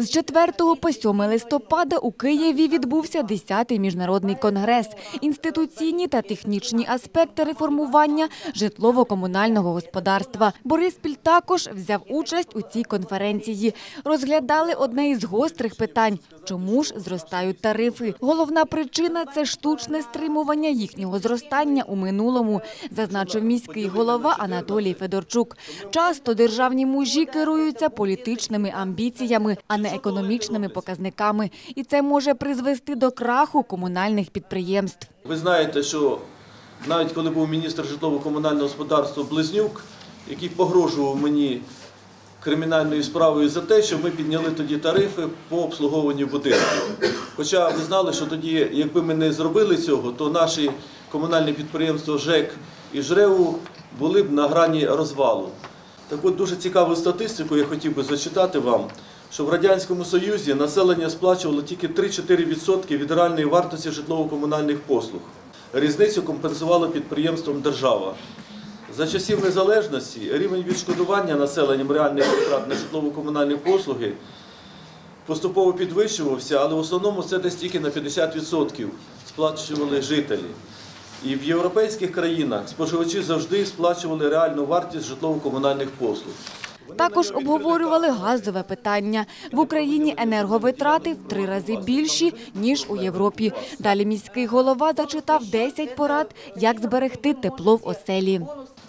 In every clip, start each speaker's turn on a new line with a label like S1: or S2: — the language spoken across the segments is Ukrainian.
S1: З 4 по 7 листопада у Києві відбувся 10-й міжнародний конгрес «Інституційні та технічні аспекти реформування житлово-комунального господарства». Бориспіль також взяв участь у цій конференції. Розглядали одне із гострих питань – чому ж зростають тарифи? Головна причина – це штучне стримування їхнього зростання у минулому, зазначив міський голова Анатолій Федорчук. Часто державні мужі керуються політичними амбіціями, а не економічними показниками. І це може призвести до краху комунальних підприємств.
S2: Ви знаєте, що навіть коли був міністр житлово-комунального господарства Близнюк, який погрожував мені кримінальною справою за те, що ми підняли тоді тарифи по обслуговуванню будинків. Хоча ви знали, що тоді, якби ми не зробили цього, то наші комунальні підприємства ЖЕК і ЖРЕУ були б на грані розвалу. Так от дуже цікаву статистику я хотів би зачитати вам, що в Радянському Союзі населення сплачувало тільки 3-4% від реальної вартості житлово-комунальних послуг. Різницю компенсувала підприємством держава. За часів незалежності рівень відшкодування населенням реальних витрат на житлово-комунальні послуги поступово підвищувався, але в основному це десь тільки на 50% сплачували жителі. І в європейських країнах споживачі завжди сплачували реальну вартість житлово-комунальних послуг.
S1: Також обговорювали газове питання. В Україні енерговитрати в три рази більші, ніж у Європі. Далі міський голова зачитав 10 порад, як зберегти тепло в оселі.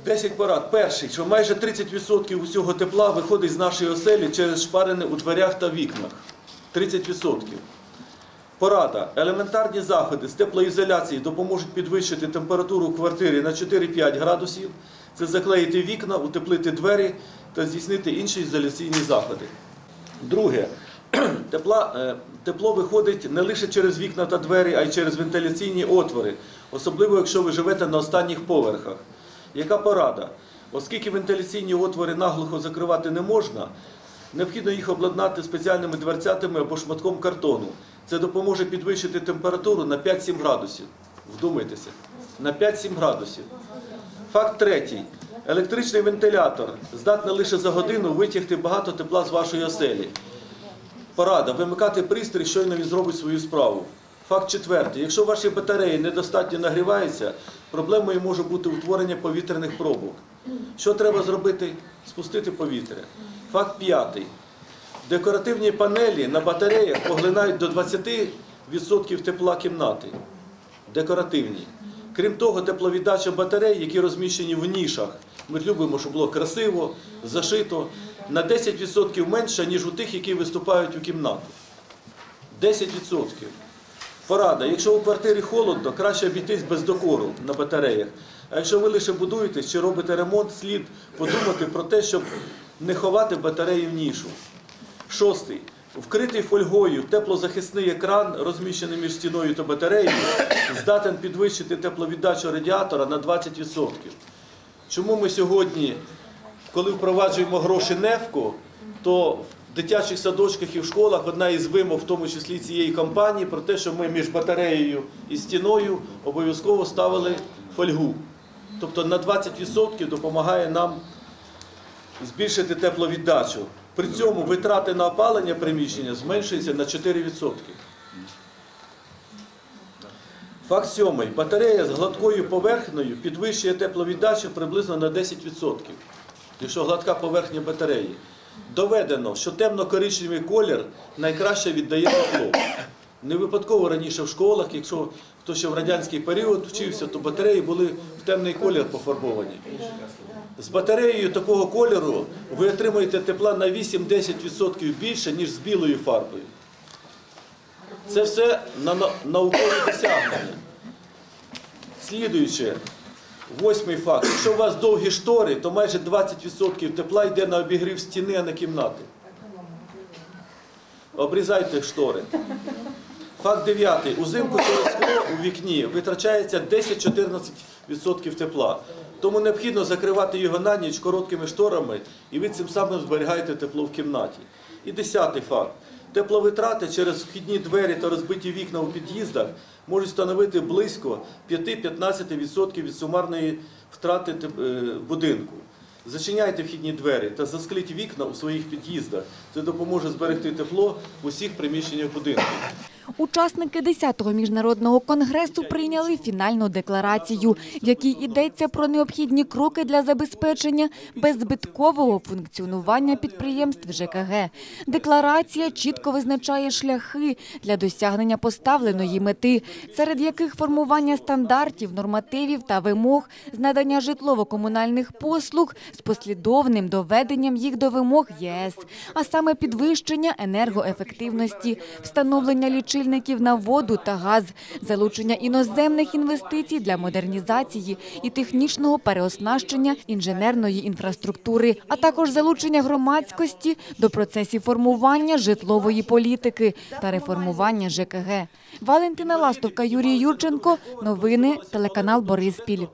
S2: 10 порад. Перший, що майже 30% усього тепла виходить з нашої оселі через шпарини у дверях та вікнах. 30%. Порада. Елементарні заходи з теплоізоляції допоможуть підвищити температуру у квартирі на 4-5 градусів. Це заклеїти вікна, утеплити двері та здійснити інші ізоляційні заходи. Друге. Тепла, е, тепло виходить не лише через вікна та двері, а й через вентиляційні отвори, особливо якщо ви живете на останніх поверхах. Яка порада? Оскільки вентиляційні отвори наглухо закривати не можна, необхідно їх обладнати спеціальними дверцятами або шматком картону. Це допоможе підвищити температуру на 5-7 градусів. Вдумайтеся, на 5-7 градусів. Факт третій. Електричний вентилятор здатний лише за годину витягти багато тепла з вашої оселі. Порада вимикати пристрій, щойно він зробить свою справу. Факт четвертий. Якщо ваші батареї недостатньо нагріваються, проблемою може бути утворення повітряних пробок. Що треба зробити? Спустити повітря. Факт п'ятий. Декоративні панелі на батареях поглинають до 20% тепла кімнати. Декоративні. Крім того, тепловіддача батарей, які розміщені в нішах, ми любимо, щоб було красиво, зашито, на 10% менша, ніж у тих, які виступають у кімнату. 10%. Порада. Якщо у квартирі холодно, краще обійтись без докору на батареях. А якщо ви лише будуєтесь чи робите ремонт, слід подумати про те, щоб не ховати батареї в нішу. Шостий. Вкритий фольгою теплозахисний екран, розміщений між стіною та батареєю, здатен підвищити тепловіддачу радіатора на 20%. Чому ми сьогодні, коли впроваджуємо гроші НЕФКО, то в дитячих садочках і в школах одна із вимог, в тому числі цієї кампанії, про те, що ми між батареєю і стіною обов'язково ставили фольгу. Тобто на 20% допомагає нам збільшити тепловіддачу. При цьому витрати на опалення приміщення зменшуються на 4%. Факт сьомий. Батарея з гладкою поверхнею підвищує тепловіддачу приблизно на 10%. Якщо гладка поверхня батареї. Доведено, що темно-коричневий колір найкраще віддає тепло. Не випадково раніше в школах, якщо хто ще в радянський період вчився, то батареї були в темний колір пофарбовані. З батареєю такого кольору ви отримуєте тепла на 8-10% більше, ніж з білою фарбою. Це все на на- наукові досягнення. Слідуюче, восьмий факт. Якщо у вас довгі штори, то майже 20% тепла йде на обігрів стіни, а не кімнати. Обрізайте штори. Факт дев'ятий. Узимку через скло у вікні витрачається 10-14% тепла. Тому необхідно закривати його на ніч короткими шторами, і ви цим самим зберігаєте тепло в кімнаті. І десятий факт. Тепловитрати через вхідні двері та розбиті вікна у під'їздах можуть становити близько 5-15% від сумарної втрати е, будинку. Зачиняйте вхідні двері та заскліть вікна у своїх під'їздах. Це допоможе зберегти тепло в усіх приміщеннях будинку.
S1: Учасники 10-го міжнародного конгресу прийняли фінальну декларацію, в якій йдеться про необхідні кроки для забезпечення беззбиткового функціонування підприємств ЖКГ. Декларація чітко визначає шляхи для досягнення поставленої мети, серед яких формування стандартів, нормативів та вимог з надання житлово-комунальних послуг з послідовним доведенням їх до вимог ЄС, а саме підвищення енергоефективності, встановлення лічильників на воду та газ, залучення іноземних інвестицій для модернізації і технічного переоснащення інженерної інфраструктури, а також залучення громадськості до процесів формування житлової політики та реформування ЖКГ. Валентина Ластовка, Юрій Юрченко. Новини телеканал Бориспіль.